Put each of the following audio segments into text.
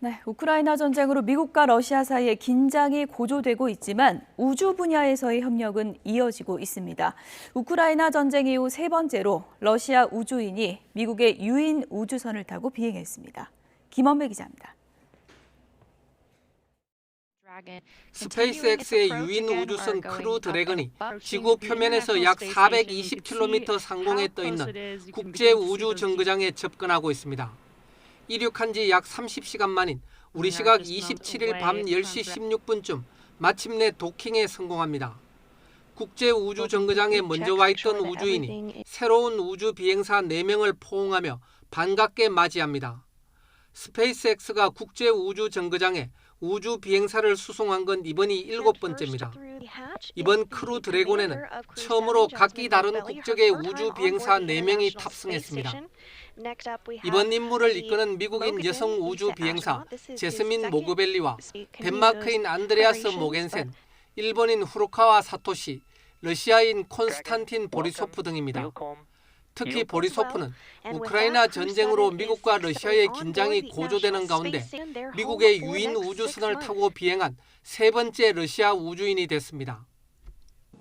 네, 우크라이나 전쟁으로 미국과 러시아 사이에 긴장이 고조되고 있지만 우주 분야에서의 협력은 이어지고 있습니다. 우크라이나 전쟁 이후 세 번째로 러시아 우주인이 미국의 유인 우주선을 타고 비행했습니다. 김원배 기자입니다. 스페이스X의 유인 우주선 크루 드래곤이 지구 표면에서 약 420km 상공에 떠 있는 국제 우주 정거장에 접근하고 있습니다. 이륙한 지 약 30시간 만인 우리 시각 27일 밤 10시 16분쯤 마침내 도킹에 성공합니다. 국제 우주 정거장에 먼저 와 있던 우주인이 새로운 우주 비행사 4명을 포옹하며 반갑게 맞이합니다. 스페이스X가 국제 우주 정거장에 우주 비행사를 수송한 건 이번이 일곱 번째입니다. 이번 크루 드래곤에는 처음으로 각기 다른 국적의 우주 비행사 4명이 탑승했습니다. 이번 임무를 이끄는 미국인 여성 우주 비행사 제스민 모그벨리와 덴마크인 안드레아스 모겐센, 일본인 후루카와 사토시, 러시아인 콘스탄틴 보리소프 등입니다. 특히 보리소프는 우크라이나 전쟁으로 미국과 러시아의 긴장이 고조되는 가운데 미국의 유인 우주선을 타고 비행한 세 번째 러시아 우주인이 됐습니다.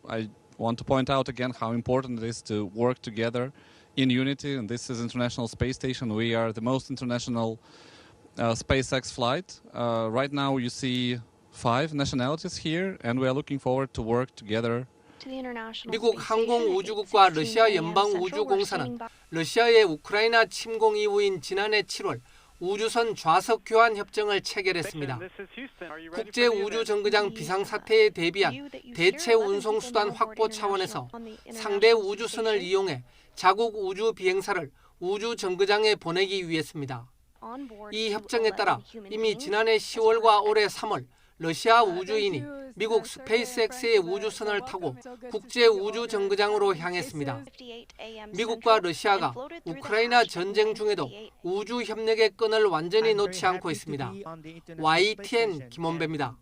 I want to point out again how important it is to work together in unity. And this is International Space Station. We are the most international uh, SpaceX flight. Uh, right now, you see five nationalities here, and we are looking forward to work together. 미국 항공우주국과 러시아 연방우주공사는 러시아의 우크라이나 침공 이후인 지난해 7월 우주선 좌석 교환 협정을 체결했습니다. 국제 우주 정거장 비상 사태에 대비한 대체 운송 수단 확보 차원에서 상대 우주선을 이용해 자국 우주 비행사를 우주 정거장에 보내기 위해서입니다. 이 협정에 따라 이미 지난해 10월과 올해 3월 러시아 우주인이 미국 스페이스X의 우주선을 타고 국제 우주 정거장으로 향했습니다. 미국과 러시아가 우크라이나 전쟁 중에도 우주 협력의 끈을 완전히 놓지 않고 있습니다. YTN 김원배입니다.